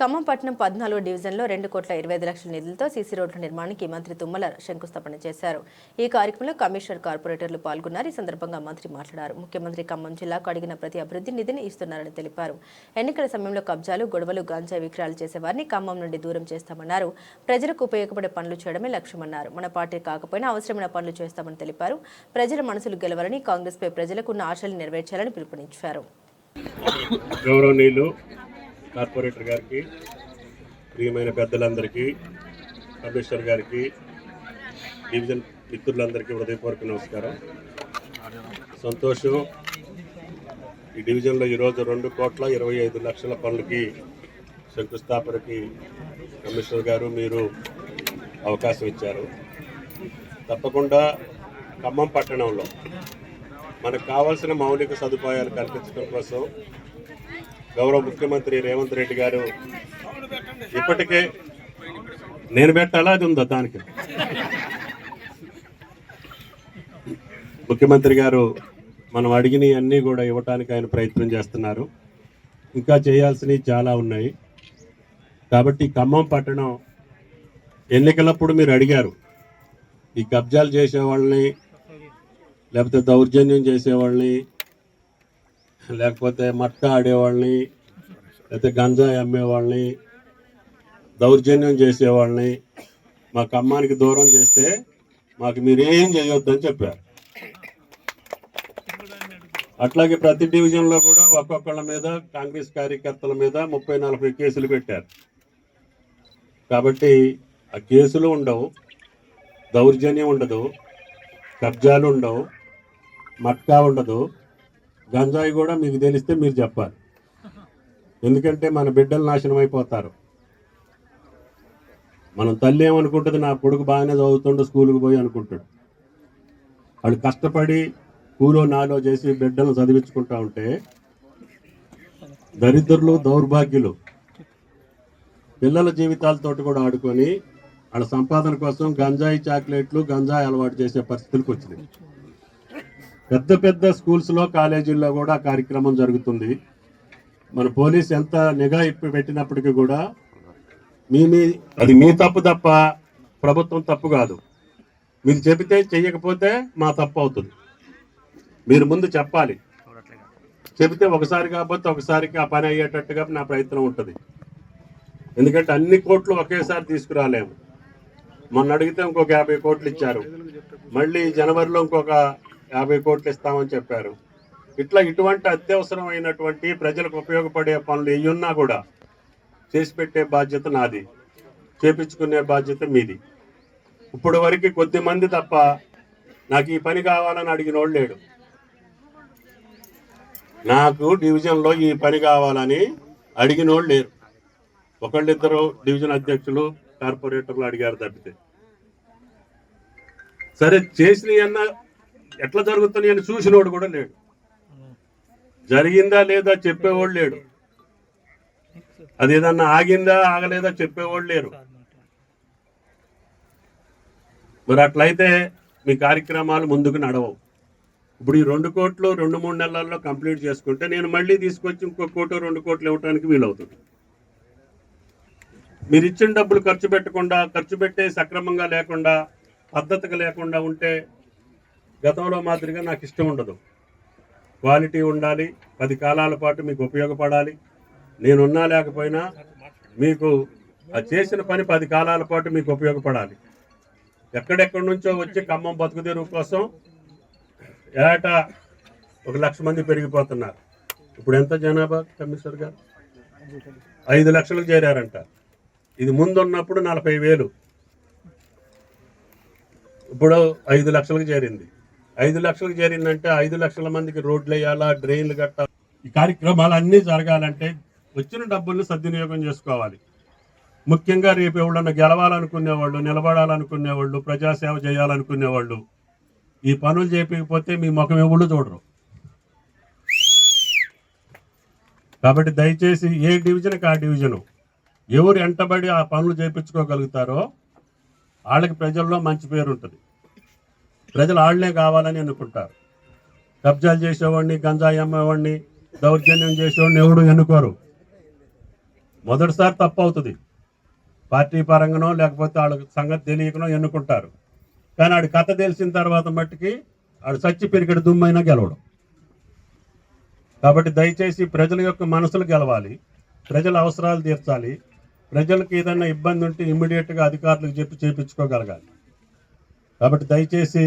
ఖమ్మం పట్టణం పద్నాలుగో డివిజన్లో రెండు కోట్ల ఇరవై ఐదు లక్షల నిధులతో సీసీ రోడ్ల నిర్మాణానికి మంత్రి తుమ్మల శంకుస్థాపన చేశారు. ఈ కార్యక్రమంలో కమిషనర్ కార్పొరేటర్లు పాల్గొన్నారు. ఈ సందర్భంగా మంత్రి మాట్లాడారు. ముఖ్యమంత్రి ఖమ్మం జిల్లాకు అడిగిన ప్రతి అభివృద్ధి నిధిని ఇస్తున్నారని తెలిపారు. ఎన్నికల సమయంలో కబ్జాలు గొడవలు గాంజా విక్రయాలు చేసేవారిని ఖమ్మం నుండి దూరం చేస్తామన్నారు. ప్రజలకు ఉపయోగపడే పనులు చేయడమే లక్ష్యమన్నారు. మన పార్టీ కాకపోయినా అవసరమైన పనులు చేస్తామని తెలిపారు. ప్రజల మనసులు గెలవాలని కాంగ్రెస్పై ప్రజలకు ఉన్న ఆశలు నెరవేర్చాలని పిలుపునిచ్చారు. గౌరవనీయులు కార్పొరేటర్ గారికి ప్రియమైన పెద్దలందరికీ కమిషనర్ గారికి డివిజన్ మిత్రులందరికీ హృదయపూర్వక నమస్కారం. సంతోషం ఈ డివిజన్లో ఈరోజు రెండు కోట్ల ఇరవై ఐదు లక్షల పనులకి శంకుస్థాపనకి కమిషనర్ గారు మీరు అవకాశం ఇచ్చారు. తప్పకుండా ఖమ్మం పట్టణంలో మనకు కావాల్సిన మౌలిక సదుపాయాలు కల్పించడం కోసం గౌరవ ముఖ్యమంత్రి రేవంత్ రెడ్డి గారు ఇప్పటికే నేను పెట్టాలా? అది ఉందా దానికి? ముఖ్యమంత్రి గారు మనం అడిగిన అన్నీ కూడా ఇవ్వటానికి ఆయన ప్రయత్నం చేస్తున్నారు. ఇంకా చేయాల్సినవి చాలా ఉన్నాయి. కాబట్టి ఖమ్మం పట్టణం ఎన్నికలప్పుడు మీరు అడిగారు. ఈ కబ్జాలు చేసేవాళ్ళని లేకపోతే దౌర్జన్యం చేసేవాళ్ళని లేకపోతే మట్ట ఆడేవాళ్ళని లేకపోతే గంజాయి అమ్మేవాళ్ళని దౌర్జన్యం చేసేవాళ్ళని మా కమ్మానికి దూరం చేస్తే మాకు మీరేం చేయొద్దని చెప్పారు. అట్లాగే ప్రతి డివిజన్లో కూడా ఒక్కొక్కళ్ళ మీద కాంగ్రెస్ కార్యకర్తల మీద ముప్పై నలభై కేసులు పెట్టారు. కాబట్టి ఆ కేసులు ఉండవు దౌర్జన్యం ఉండదు కబ్జాలు ఉండవు మట్కా ఉండదు. గంజాయి కూడా మీకు తెలిస్తే మీరు చెప్పాలి. ఎందుకంటే మన బిడ్డలు నాశనం అయిపోతారు. మనం తల్లి ఏమనుకుంటుంది? నా కొడుకు బాగానే చదువుతుండు స్కూల్కి పోయి అనుకుంటాడు. వాళ్ళు కష్టపడి కూలో నాలో చేసి బిడ్డలను చదివించుకుంటా ఉంటే దరిద్రులు దౌర్భాగ్యులు పిల్లల జీవితాలతోటి కూడా ఆడుకొని వాళ్ళ సంపాదన కోసం గంజాయి చాక్లెట్లు గంజాయి అలవాటు చేసే పరిస్థితులకు వచ్చినాయి పెద్ద పెద్ద స్కూల్స్లో కాలేజీల్లో కూడా కార్యక్రమం జరుగుతుంది. మన పోలీస్ ఎంత నిఘా ఇప్పి పెట్టినప్పటికీ కూడా మీ మీ అది మీ తప్పు తప్ప ప్రభుత్వం తప్పు కాదు. మీరు చెబితే చెయ్యకపోతే మా తప్పు అవుతుంది. మీరు ముందు చెప్పాలి. చెబితే ఒకసారి కాకపోతే ఒకసారికి ఆ పని అయ్యేటట్టుగా నా ప్రయత్నం ఉంటుంది. ఎందుకంటే అన్ని కోట్లు ఒకేసారి తీసుకురాలేము. మొన్న అడిగితే ఇంకొక యాభై కోట్లు ఇచ్చారు. మళ్ళీ జనవరిలో ఇంకొక యాభై కోట్లు ఇస్తామని చెప్పారు. ఇట్లా ఇటువంటి అత్యవసరమైనటువంటి ప్రజలకు ఉపయోగపడే పనులు ఏయున్నా కూడా చేసి పెట్టే బాధ్యత నాది చేపించుకునే బాధ్యత మీది. ఇప్పుడు వరకు కొద్ది మంది తప్ప నాకు ఈ పని కావాలని అడిగిన వాళ్ళు లేడు. నాకు డివిజన్లో ఈ పని కావాలని అడిగిన వాళ్ళు లేరు. ఒకళ్ళిద్దరు డివిజన్ అధ్యక్షులు కార్పొరేటర్లు అడిగారు తప్పితే. సరే చేసినవి అన్న ఎట్లా జరుగుతున్నాయి అని చూసినోడు కూడా లేడు. జరిగిందా లేదా చెప్పేవాడు లేడు. అది ఏదన్నా ఆగిందా ఆగలేదా చెప్పేవాడు లేరు. మరి అట్లయితే మీ కార్యక్రమాలు ముందుకు నడవవు. ఇప్పుడు ఈ రెండు కోట్లు రెండు మూడు నెలల్లో కంప్లీట్ చేసుకుంటే నేను మళ్ళీ తీసుకొచ్చి ఇంకో కోటు రెండు కోట్లు ఇవ్వడానికి వీలవుతుంది. మీరు ఇచ్చిన డబ్బులు ఖర్చు పెట్టకుండా ఖర్చు పెట్టే సక్రమంగా లేకుండా పద్ధతిగా లేకుండా ఉంటే గతంలో మాదిరిగా నాకు ఇష్టం ఉండదు. క్వాలిటీ ఉండాలి పది కాలాల పాటు మీకు ఉపయోగపడాలి. నేనున్నా లేకపోయినా మీకు ఆ చేసిన పని పది కాలాల పాటు మీకు ఉపయోగపడాలి. ఎక్కడెక్కడి నుంచో వచ్చి ఖమ్మం బతుకుదెరువు కోసం ఏటా ఒక లక్ష మంది పెరిగిపోతున్నారు. ఇప్పుడు ఎంత జనాభా కమిషనర్ గారు? ఐదు లక్షలకు చేరారంట. ఇది ముందున్నప్పుడు నలభై వేలు. ఇప్పుడు ఐదు లక్షలకు చేరింది. ఐదు లక్షలకు చేరిందంటే ఐదు లక్షల మందికి రోడ్లు వేయాలా డ్రైన్లు కట్టాలి? ఈ కార్యక్రమాలు అన్నీ జరగాలంటే వచ్చిన డబ్బుల్ని సద్వినియోగం చేసుకోవాలి. ముఖ్యంగా రేపు ఎవడన్నా గెలవాలనుకునేవాళ్ళు నిలబడాలనుకునేవాళ్ళు ప్రజాసేవ చేయాలనుకునేవాళ్ళు ఈ పనులు చేయకపోతే మీ ముఖం ఎవళ్ళు చూడరు. కాబట్టి దయచేసి ఏ డివిజన్కి ఆ డివిజను ఎవరు ఎంటబడి ఆ పనులు చేయించుకోగలుగుతారో వాళ్ళకి ప్రజల్లో మంచి పేరు ఉంటుంది. ప్రజలు వాళ్ళనే కావాలని అనుకుంటారు. కబ్జాలు చేసేవాడిని గంజాయి అమ్మేవాడిని దౌర్జన్యం చేసేవాడిని ఎవడు ఎన్నుకోరు. మొదటిసారి తప్పు అవుతుంది. పార్టీ పరంగానో లేకపోతే వాళ్ళ సంగతి తెలియకనో ఎన్నుకుంటారు. కానీ ఆడి కథ తెలిసిన తర్వాత మట్టుకి ఆడు సచ్చి పెరిగడు దుమ్మైనా గెలవడం. కాబట్టి దయచేసి ప్రజల యొక్క మనసులు గెలవాలి. ప్రజల అవసరాలు తీర్చాలి. ప్రజలకు ఏదైనా ఇబ్బంది ఉంటే ఇమ్మీడియట్గా అధికారులకు చెప్పి చేపించుకోగలగాలి. కాబట్టి దయచేసి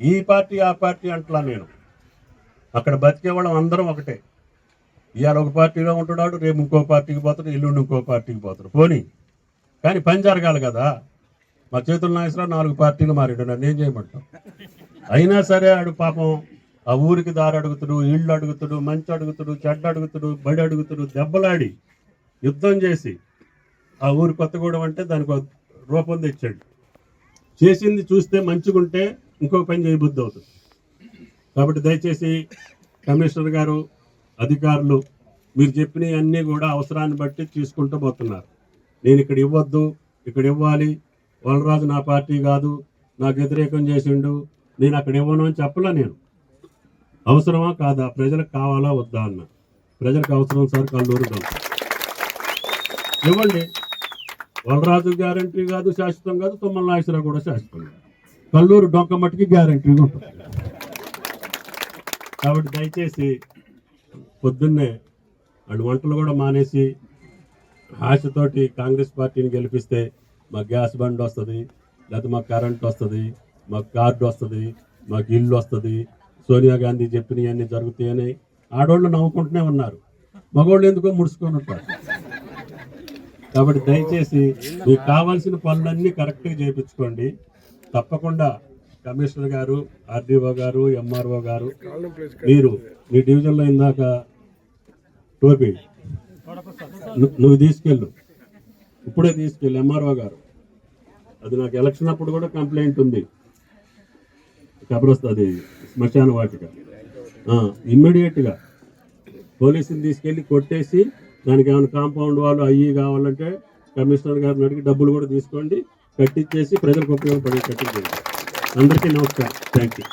ఈ పార్టీ ఆ పార్టీ అంటలా నేను. అక్కడ బతికేవాళ్ళం అందరం ఒకటే. ఇవాళ ఒక పార్టీలో ఉంటున్నాడు రేపు ఇంకో పార్టీకి పోతాడు ఎల్లుండి ఇంకో పార్టీకి పోతాడు. పోనీ. కానీ పని జరగాలి కదా. మా చేతుల నాగేశ్వరరావు నాలుగు పార్టీలు మారాడు నన్ను ఏం చేయమంటాం అయినా సరే ఆడు పాపం ఆ ఊరికి దారి అడుగుతాడు ఇళ్ళు అడుగుతాడు మంచి అడుగుతాడు చెడ్డ అడుగుతాడు బడి అడుగుతాడు దెబ్బలాడి యుద్ధం చేసి ఆ ఊరు కొత్తగూడెం అంటే దానికి రూపం తెచ్చాడు. చేసింది చూస్తే మంచిగుంటే ఇంకో పని చేయబుద్ధి అవుతుంది. కాబట్టి దయచేసి కమిషనర్ గారు అధికారులు మీరు చెప్పినవి అన్నీ కూడా అవసరాన్ని బట్టి తీసుకుంటూ పోతున్నారు. నేను ఇక్కడ ఇవ్వద్దు ఇక్కడ ఇవ్వాలి. వలరాజు నా పార్టీ కాదు నాకు వ్యతిరేకం చేసిండు నేను అక్కడ ఇవ్వను అని చెప్పలే నేను. అవసరమా కాదా? ప్రజలకు కావాలా వద్దా అన్న. ప్రజలకు అవసరం సార్ కల్లూరు ఇవ్వండి. వలరాజు గ్యారంటీ కాదు శాశ్వతం కాదు తుమ్మల నాగేశ్వరరావు కూడా శాశ్వతం కాదు. కల్లూరు డొంక మట్టికి గ్యారంటీగా ఉంటుంది. కాబట్టి దయచేసి పొద్దున్నే వాళ్ళు వంటలు కూడా మానేసి ఆశతోటి కాంగ్రెస్ పార్టీని గెలిపిస్తే మాకు గ్యాస్ బండ్ వస్తుంది లేకపోతే మాకు కరెంట్ వస్తుంది మాకు కార్డు వస్తుంది మాకు ఇల్లు వస్తుంది. సోనియా గాంధీ చెప్పినవన్నీ జరుగుతాయని ఆడవాళ్ళు నవ్వుకుంటూనే ఉన్నారు. మగవాళ్ళు ఎందుకో ముడుచుకొని ఉంటారు. కాబట్టి దయచేసి మీకు కావాల్సిన పనులన్నీ కరెక్ట్గా చేయించుకోండి. తప్పకుండా కమిషనర్ గారు ఆర్డీఓ గారు ఎంఆర్ఓ గారు మీరు మీ డివిజన్లో ఇందాక టోపీ ను- నువ్వు తీసుకెళ్ళు. ఇప్పుడే తీసుకెళ్ళు ఎంఆర్ఓ గారు. అది నాకు ఎలక్షన్ అప్పుడు కూడా కంప్లైంట్ ఉంది. కబరస్తుంది శ్మశాన వాటిక. ఇమ్మీడియట్గా పోలీసుని తీసుకెళ్ళి కొట్టేసి దానికి ఏమైనా కాంపౌండ్ వాళ్ళు అయ్యి కావాలంటే కమిషనర్ గారిని అడిగి డబ్బులు కూడా తీసుకోండి కట్టించేసి ప్రజలకు ఉపయోగపడే కట్టించేయండి అందరికీ నమస్కారం. Thank you